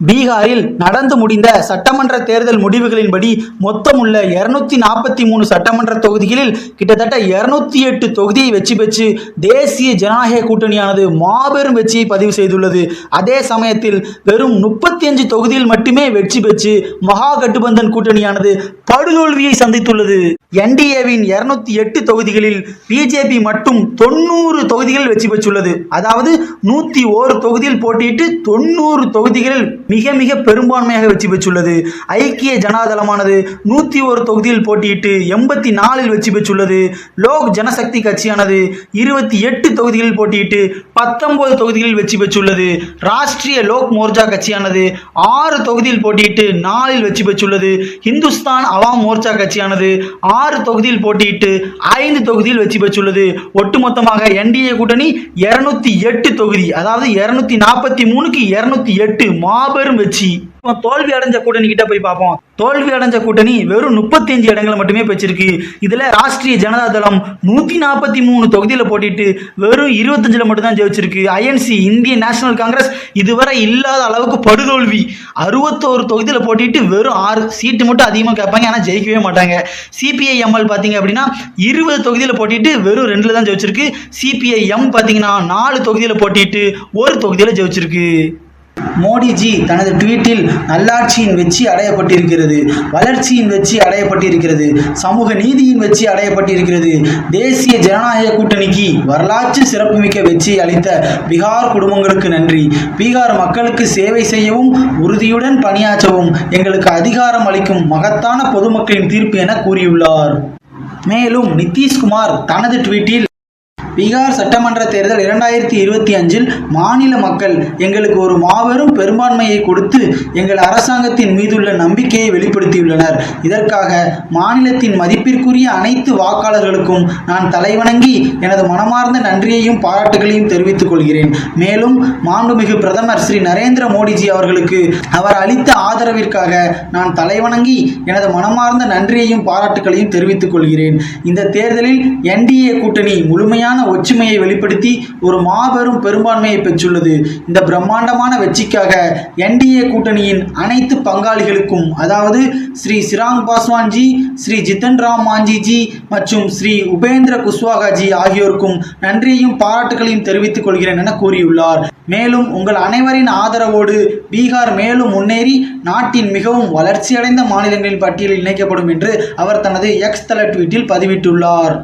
பீகாரில் நடந்து முடிந்த சட்டமன்ற தேர்தல் முடிவுகளின்படி மொத்தமுள்ள இருநூத்தி நாற்பத்தி மூணு சட்டமன்ற தொகுதிகளில் கிட்டத்தட்ட இருநூத்தி எட்டு தொகுதியை வெற்றி பெற்று தேசிய ஜனநாயக கூட்டணியானது மாபெரும் வெற்றியை பதிவு செய்துள்ளது. அதே சமயத்தில் வெறும் முப்பத்தி அஞ்சு தொகுதியில் மட்டுமே வெற்றி பெற்று மகா கட்டுபந்தன் கூட்டணியானது படுதோல்வியை சந்தித்துள்ளது. என்டிஏவின் இருநூத்தி எட்டு தொகுதிகளில் பிஜேபி மட்டும் தொண்ணூறு தொகுதிகள் வெற்றி பெற்றுள்ளது. அதாவது நூத்தி ஓரு தொகுதியில் போட்டியிட்டு தொண்ணூறு தொகுதிகளில் மிக மிக பெரும்பான்மையாக வெற்றி பெற்றுள்ளது. ஐக்கிய ஜனாதளமானது நூற்றி ஒரு தொகுதியில் போட்டியிட்டு எண்பத்தி நாலில் வெற்றி பெற்றுள்ளது. லோக் ஜனசக்தி கட்சியானது இருபத்தி எட்டு தொகுதிகளில் போட்டியிட்டு பத்தொன்பது தொகுதிகளில் வெற்றி பெற்றுள்ளது. ராஷ்டிரிய லோக் மோர்ச்சா கட்சியானது ஆறு தொகுதியில் போட்டியிட்டு நாலில் வெற்றி பெற்றுள்ளது. இந்துஸ்தான் அவாம் மோர்ச்சா கட்சியானது ஆறு தொகுதியில் போட்டியிட்டு ஐந்து தொகுதியில் வெற்றி பெற்றுள்ளது. ஒட்டுமொத்தமாக என்டிஏ கூட்டணி இருநூத்தி எட்டு தொகுதி அதாவது இருநூத்தி நாற்பத்தி மூணுக்கு இருநூத்தி எட்டு மாபெரும் வெற்றி இப்போ தோல்வி அடைஞ்ச கூட்டணி கிட்ட போய் பார்ப்போம். தோல்வி அடைஞ்ச கூட்டணி வெறும் முப்பத்தி அஞ்சு இடங்களை மட்டுமே பெற்றிருக்கு. இதுல ராஷ்டிரிய ஜனதா தளம் நூத்தி நாற்பத்தி மூணு தொகுதியில போட்டிட்டு வெறும் இருபத்தஞ்சுல மட்டும்தான் ஜெயிச்சிருக்கு. ஐஎன்சி இந்திய நேஷனல் காங்கிரஸ் இதுவரை இல்லாத அளவுக்கு படுதோல்வி. அறுபத்தோரு தொகுதியில் போட்டிட்டு வெறும் ஆறு சீட்டு மட்டும் அதிகமாக கேட்பாங்க. ஆனால் ஜெயிக்கவே மாட்டாங்க. சிபிஐ எம்எல் பார்த்தீங்க அப்படின்னா இருபது தொகுதியில் போட்டிட்டு வெறும் ரெண்டில் தான் ஜெயிச்சிருக்கு. சிபிஐ எம் பார்த்தீங்கன்னா நாலு தொகுதியில் போட்டிட்டு ஒரு தொகுதியில் ஜெயிச்சிருக்கு. மோடிஜி தனது ட்வீட்டில் நல்லாட்சியின் வெற்றி அடையப்பட்டிருக்கிறது வளர்ச்சியின் வெற்றி அடையப்பட்டிருக்கிறது சமூக நீதியின் வெற்றி அடையப்பட்டிருக்கிறது தேசிய ஜனநாயக கூட்டணிக்கு வரலாற்று சிறப்புமிக்க வெற்றி அளித்த பீகார் குடும்பங்களுக்கு நன்றி. பீகார் மக்களுக்கு சேவை செய்யவும் உறுதியுடன் பணியாற்றவும் எங்களுக்கு அதிகாரம் அளிக்கும் மகத்தான பொதுமக்களின் தீர்ப்பு என கூறியுள்ளார். மேலும் நிதிஷ்குமார் தனது ட்வீட்டில் பீகார் சட்டமன்ற தேர்தல் இரண்டாயிரத்தி இருபத்தி அஞ்சில் மாநில மக்கள் எங்களுக்கு ஒரு மாபெரும் பெரும்பான்மையை கொடுத்து எங்கள் அரசாங்கத்தின் மீதுள்ள நம்பிக்கையை வெளிப்படுத்தியுள்ளனர். இதற்காக மாநிலத்தின் மதிப்பிற்குரிய அனைத்து வாக்காளர்களுக்கும் நான் தலைவணங்கி எனது மனமார்ந்த நன்றியையும் பாராட்டுகளையும் தெரிவித்துக் கொள்கிறேன். மேலும் மாண்புமிகு பிரதமர் ஸ்ரீ நரேந்திர மோடிஜி அவர்களுக்கு அவர் அளித்த ஆதரவிற்காக நான் தலைவணங்கி எனது மனமார்ந்த நன்றியையும் பாராட்டுகளையும் தெரிவித்துக் கொள்கிறேன். இந்த தேர்தலில் என்டிஏ கூட்டணி முழுமையான ஒற்றுமையை வெளிப்படுத்தி ஒரு மாபெரும் பெரும்பான்மையை பெற்றுள்ளது. இந்த பிரம்மாண்டமான வெற்றிக்காக என்டிஏ கூட்டணியின் அனைத்து பங்காளிகளுக்கும் அதாவது ஸ்ரீ சிராங் பாஸ்வான்ஜி ஸ்ரீ ஜித்தன் ராம் மாஞ்சிஜி மற்றும் ஸ்ரீ உபேந்திர குஷ்வாகாஜி ஆகியோருக்கும் நன்றியையும் பாராட்டுகளையும் தெரிவித்துக் கொள்கிறேன் என கூறியுள்ளார். மேலும் உங்கள் அனைவரின் ஆதரவோடு பீகார் மேலும் முன்னேறி நாட்டின் மிகவும் வளர்ச்சியடைந்த மாநிலங்களின் பட்டியலில் இணைக்கப்படும் என்று அவர் தனது எக்ஸ் தள ட்வீட்டில் பதிவிட்டுள்ளார்.